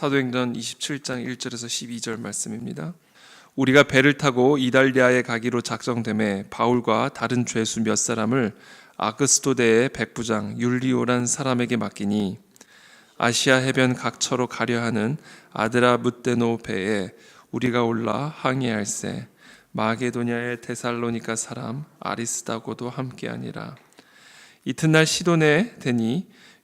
사도행전 27장 1절에서 12절 말씀입니다. 우리가 배를 타고 이달리아에 가기로 작정됨에 바울과 다른 죄수 몇 사람을 아그스도대의 백부장 율리오란 사람에게 맡기니 아시아 해변 각처로 가려 하는 아드라 무데노 배에 우리가 올라 항해할세 마게도냐의 데살로니가 사람 아리스다고도 함께하니라 이튿날 시돈에 되니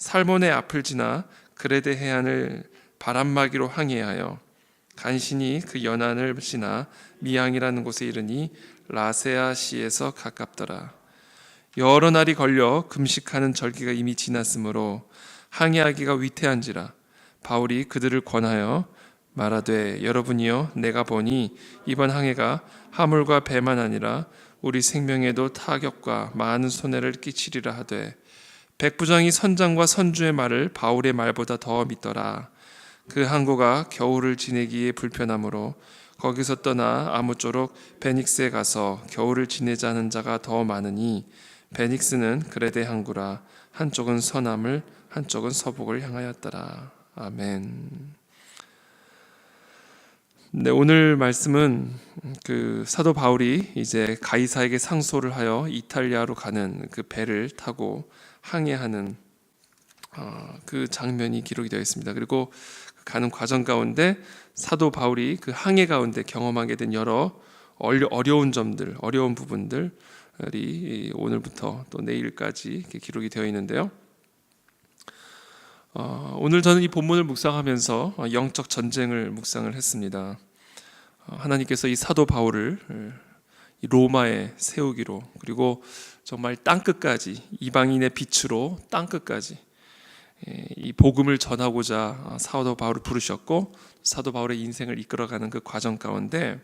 살몬의 앞을 지나 그레데 해안을 바람막이로 항해하여 간신히 그 연안을 지나 미항이라는 곳에 이르니 라세아 시에서 가깝더라. 여러 날이 걸려 금식하는 절기가 이미 지났으므로 항해하기가 위태한지라 바울이 그들을 권하여 말하되 여러분이여 내가 보니 이번 항해가 하물과 배만 아니라 우리 생명에도 타격과 많은 손해를 끼치리라 하되 백부장이 선장과 선주의 말을 바울의 말보다 더 믿더라 그 항구가 겨울을 지내기에 불편하므로 거기서 떠나 아무쪼록 베닉스에 가서 겨울을 지내자는 자가 더 많으니 베닉스는 그레데 항구라 한쪽은 서남을 한쪽은 서북을 향하였더라. 아멘. 네, 오늘 말씀은 그 사도 바울이 이제 가이사에게 상소를 하여 이탈리아로 가는 그 배를 타고 항해하는 어, 그 장면이 기록이 되어 있습니다. 그리고 가는 과정 가운데 사도 바울이 그 항해 가운데 경험하게 된 여러 어려운 점들, 어려운 부분들이 오늘부터 또 내일까지 기록이 되어 있는데요. 어, 오늘 저는 이 본문을 묵상하면서 영적 전쟁을 묵상을 했습니다. 어, 하나님께서 이 사도 바울을 이 로마에 세우기로 그리고 정말 땅 끝까지 이방인의 빛으로 땅 끝까지 예, 이 복음을 전하고자 사도 바울을 부르셨고 사도 바울의 인생을 이끌어가는 그 과정 가운데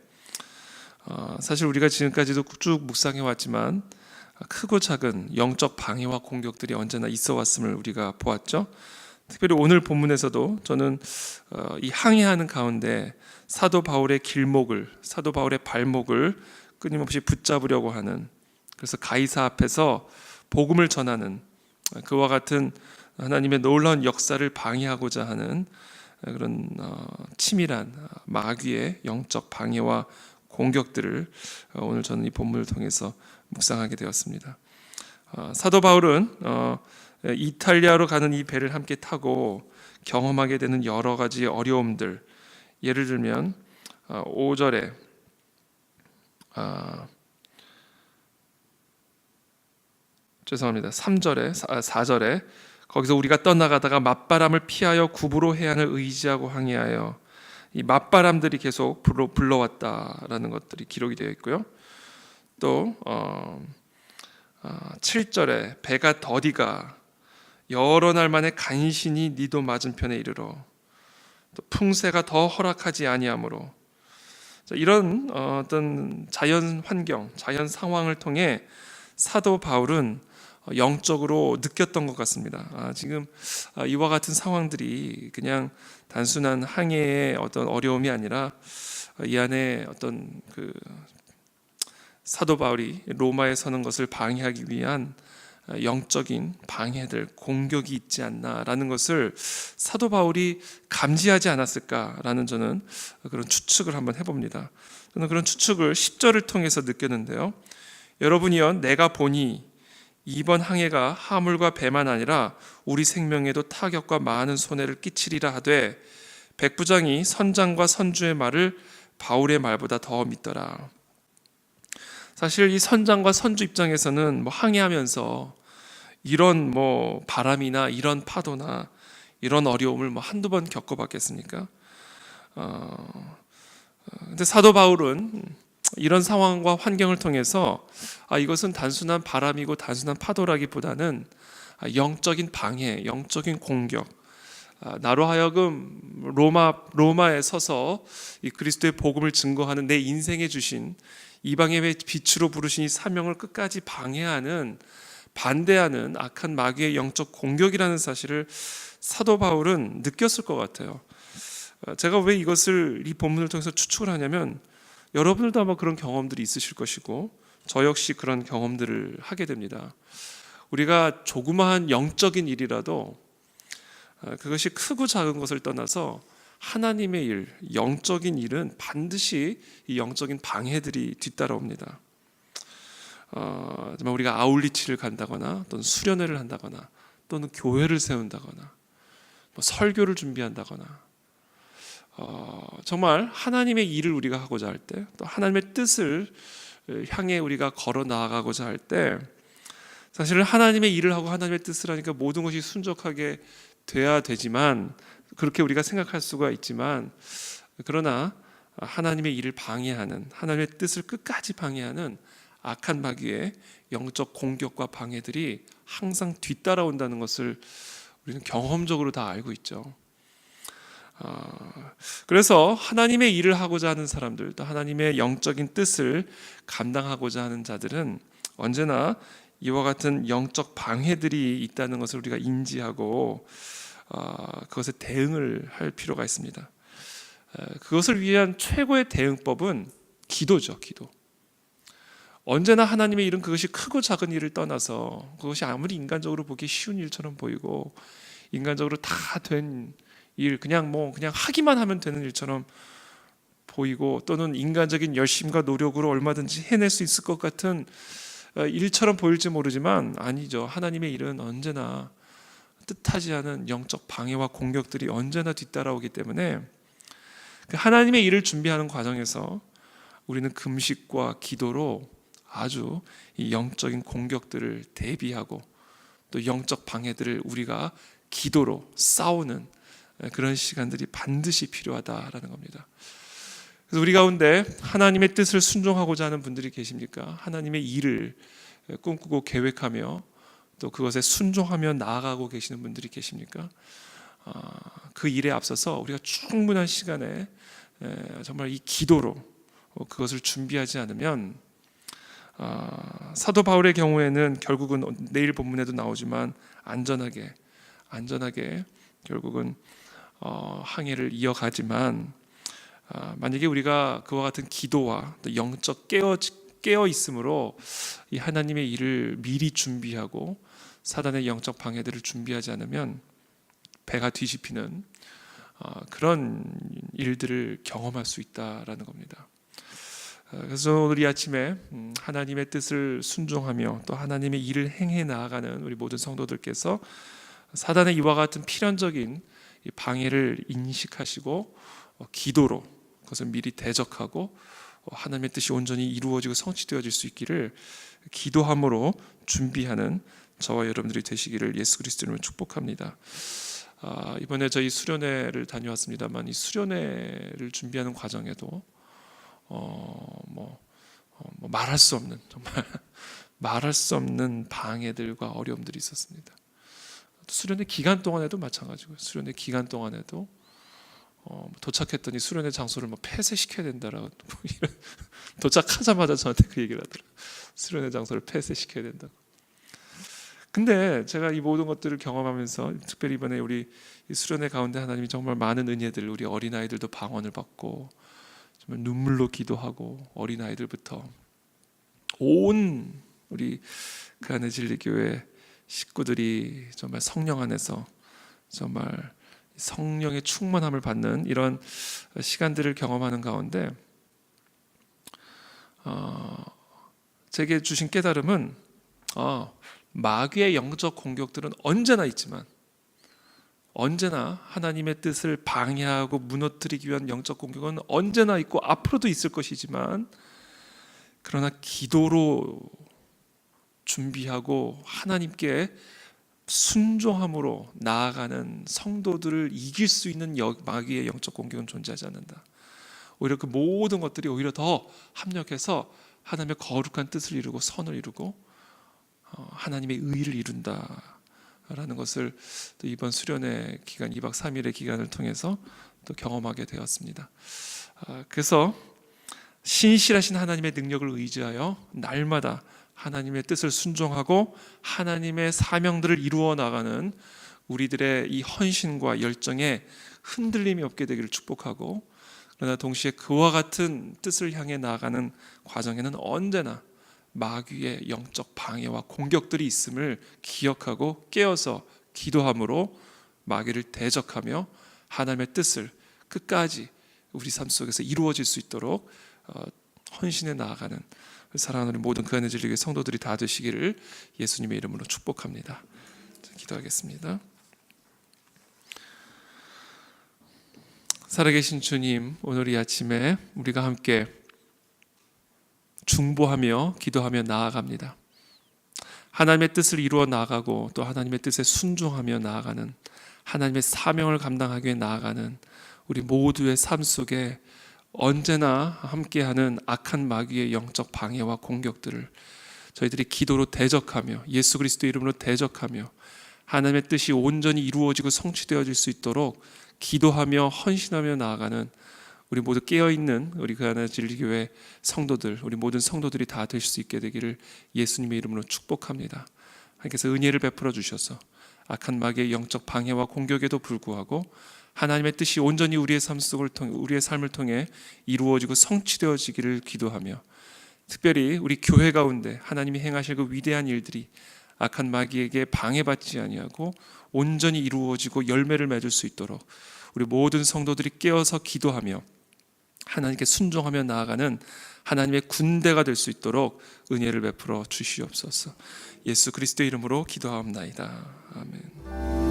어, 사실 우리가 지금까지도 쭉 묵상해 왔지만 크고 작은 영적 방해와 공격들이 언제나 있어 왔음을 우리가 보았죠. 특별히 오늘 본문에서도 저는 어, 이 항해하는 가운데 사도 바울의 길목을 사도 바울의 발목을 끊임없이 붙잡으려고 하는 그래서 가이사 앞에서 복음을 전하는 그와 같은 하나님의 놀라운 역사를 방해하고자 하는 그런 어, 치밀한 마귀의 영적 방해와 공격들을 어, 오늘 저는 이 본문을 통해서 묵상하게 되었습니다. 사도 바울은 예, 이탈리아로 가는 이 배를 함께 타고 경험하게 되는 여러 가지 어려움들 예를 들면 5절에 어, 아, 죄송합니다. 3절에 4절에 거기서 우리가 떠나가다가 맞바람을 피하여 구부로 해안을 의지하고 항해하여 이 맞바람들이 계속 불러, 불러왔다라는 것들이 기록이 되어 있고요. 또 어, 7절에 어, 배가 더디가 여러 날 만에 간신히 니도 맞은편에 이르러 또 풍세가 더 허락하지 아니하므로 이런 어, 어떤 자연 환경, 자연 상황을 통해 사도 바울은 영적으로 느꼈던 것 같습니다. 아, 지금 아, 이와 같은 상황들이 그냥 단순한 항해의 어떤 어려움이 아니라 이 안에 어떤 그 사도 바울이 로마에 서는 것을 방해하기 위한 영적인 방해들, 공격이 있지 않나라는 것을 사도 바울이 감지하지 않았을까라는 저는 그런 추측을 한번 해봅니다. 저는 그런 추측을 10절을 통해서 느꼈는데요. 여러분이여 내가 보니 이번 항해가 하물과 배만 아니라 우리 생명에도 타격과 많은 손해를 끼치리라 하되 백부장이 선장과 선주의 말을 바울의 말보다 더 믿더라. 사실 이 선장과 선주 입장에서는 뭐 항해하면서 이런 뭐 바람이나 이런 파도나 이런 어려움을 뭐 한두 번 겪어봤겠습니까? 어, 근데 사도 바울은 이런 상황과 환경을 통해서 아, 이것은 단순한 바람이고 단순한 파도라기보다는 영적인 방해, 영적인 공격, 아, 나로 하여금 로마 로마에 서서 이 그리스도의 복음을 증거하는 내 인생에 주신 이방의 빛으로 부르신 이 사명을 끝까지 방해하는 반대하는 악한 마귀의 영적 공격이라는 사실을 사도 바울은 느꼈을 것 같아요. 어, 제가 왜 이것을 이 본문을 통해서 추측을 하냐면 여러분들도 아마 그런 경험들이 있으실 것이고 저 역시 그런 경험들을 하게 됩니다. 우리가 조그마한 영적인 일이라도 어, 그것이 크고 작은 것을 떠나서 하나님의 일, 영적인 일은 반드시 이 영적인 방해들이 뒤따라옵니다. 어, 우리가 아울리치를 간다거나 또는 수련회를 한다거나 또는 교회를 세운다거나 뭐 설교를 준비한다거나 어, 정말 하나님의 일을 우리가 하고자 할 때 또 하나님의 뜻을 향해 우리가 걸어 나아가고자 할 때 사실은 하나님의 일을 하고 하나님의 뜻을 하니까 모든 것이 순적하게 돼야 되지만 그렇게 우리가 생각할 수가 있지만 그러나 하나님의 일을 방해하는 하나님의 뜻을 끝까지 방해하는 악한 마귀의 영적 공격과 방해들이 항상 뒤따라온다는 것을 우리는 경험적으로 다 알고 있죠. 어, 그래서 하나님의 일을 하고자 하는 사람들, 또 하나님의 영적인 뜻을 감당하고자 하는 자들은 언제나 이와 같은 영적 방해들이 있다는 것을 우리가 인지하고 어, 그것에 대응을 할 필요가 있습니다. 어, 그것을 위한 최고의 대응법은 기도죠, 기도. 언제나 하나님의 일은 그것이 크고 작은 일을 떠나서 그것이 아무리 인간적으로 보기 쉬운 일처럼 보이고 인간적으로 다 된 일 그냥 뭐 그냥 하기만 하면 되는 일처럼 보이고 또는 인간적인 열심과 노력으로 얼마든지 해낼 수 있을 것 같은 어, 일처럼 보일지 모르지만 아니죠. 하나님의 일은 언제나 뜻하지 않은 영적 방해와 공격들이 언제나 뒤따라오기 때문에 그 하나님의 일을 준비하는 과정에서 우리는 금식과 기도로 아주 이 영적인 공격들을 대비하고 또 영적 방해들을 우리가 기도로 싸우는 그런 시간들이 반드시 필요하다라는 겁니다. 그래서 우리 가운데 하나님의 뜻을 순종하고자 하는 분들이 계십니까? 하나님의 일을 꿈꾸고 계획하며 또 그것에 순종하며 나아가고 계시는 분들이 계십니까? 아, 그 일에 앞서서 우리가 충분한 시간에 정말 이 기도로 그것을 준비하지 않으면 아, 사도 바울의 경우에는 결국은 내일 본문에도 나오지만 안전하게 안전하게 결국은 어, 항해를 이어가지만 아, 만약에 우리가 그와 같은 기도와 또 영적 깨어 깨어 있음으로 이 하나님의 일을 미리 준비하고 사단의 영적 방해들을 준비하지 않으면 배가 뒤집히는 어, 그런 일들을 경험할 수 있다라는 겁니다. 어, 그래서 오늘 이 아침에 음, 하나님의 뜻을 순종하며 또 하나님의 일을 행해 나아가는 우리 모든 성도들께서 사단의 이와 같은 필연적인 방해를 인식하시고 어, 기도로 그것을 미리 대적하고 어, 하나님의 뜻이 온전히 이루어지고 성취되어질 수 있기를 기도함으로 준비하는 저와 여러분들이 되시기를 예수 그리스도로 축복합니다. 아, 이번에 저희 수련회를 다녀왔습니다만 이 수련회를 준비하는 과정에도 어, 뭐, 어, 뭐 말할 수 없는 정말 말할 수 없는 방해들과 어려움들이 있었습니다. 수련회 기간 동안에도 마찬가지고요. 수련회 기간 동안에도 어, 도착했더니 수련회 장소를 뭐 폐쇄시켜야 된다라고 뭐 도착하자마자 저한테 그 얘기를 하더라고요. 수련회 장소를 폐쇄시켜야 된다고. 근데 제가 이 모든 것들을 경험하면서 특별히 이번에 우리 수련회 가운데 하나님이 정말 많은 은혜들 우리 어린 아이들도 방언을 받고 정말 눈물로 기도하고 어린 아이들부터 온 우리 그 안에 진리교회 식구들이 정말 성령 안에서 정말 성령의 충만함을 받는 이런 시간들을 경험하는 가운데 어, 제게 주신 깨달음은 어, 마귀의 영적 공격들은 언제나 있지만 언제나 하나님의 뜻을 방해하고 무너뜨리기 위한 영적 공격은 언제나 있고 앞으로도 있을 것이지만 그러나 기도로 준비하고 하나님께 순종함으로 나아가는 성도들을 이길 수 있는 마귀의 영적 공격은 존재하지 않는다. 오히려 그 모든 것들이 오히려 더 합력해서 하나님의 거룩한 뜻을 이루고 선을 이루고 어, 하나님의 의를 이룬다. 라는 것을 또 이번 수련회 기간 2박 3일의 기간을 통해서 또 경험하게 되었습니다. 아, 그래서 신실하신 하나님의 능력을 의지하여 날마다 하나님의 뜻을 순종하고 하나님의 사명들을 이루어 나가는 우리들의 이 헌신과 열정에 흔들림이 없게 되기를 축복하고 그러나 동시에 그와 같은 뜻을 향해 나아가는 과정에는 언제나 마귀의 영적 방해와 공격들이 있음을 기억하고 깨어서 기도함으로 마귀를 대적하며 하나님의 뜻을 끝까지 우리 삶 속에서 이루어질 수 있도록 어, 헌신해 나아가는 사랑하는 우리 모든 그 안에 진리의 성도들이 다 되시기를 예수님의 이름으로 축복합니다. 자, 기도하겠습니다. 살아계신 주님, 오늘 이 아침에 우리가 함께 중보하며 기도하며 나아갑니다. 하나님의 뜻을 이루어 나아가고 또 하나님의 뜻에 순종하며 나아가는 하나님의 사명을 감당하기 위해 나아가는 우리 모두의 삶 속에 언제나 함께하는 악한 마귀의 영적 방해와 공격들을 저희들이 기도로 대적하며 예수 그리스도 이름으로 대적하며 하나님의 뜻이 온전히 이루어지고 성취되어질 수 있도록 기도하며 헌신하며 나아가는 우리 모두 깨어 있는 우리 그 하나 진리교회 성도들, 우리 모든 성도들이 다될수 있게 되기를 예수님의 이름으로 축복합니다. 하나님께서 은혜를 베풀어 주셔서 악한 마귀의 영적 방해와 공격에도 불구하고 하나님의 뜻이 온전히 우리의 삶 속을 통해 우리의 삶을 통해 이루어지고 성취되어지기를 기도하며 특별히 우리 교회 가운데 하나님이 행하실 그 위대한 일들이 악한 마귀에게 방해받지 아니하고 온전히 이루어지고 열매를 맺을 수 있도록 우리 모든 성도들이 깨어서 기도하며 하나님께 순종하며 나아가는 하나님의 군대가 될 수 있도록 은혜를 베풀어 주시옵소서. 예수 그리스도의 이름으로 기도하옵나이다. 아멘.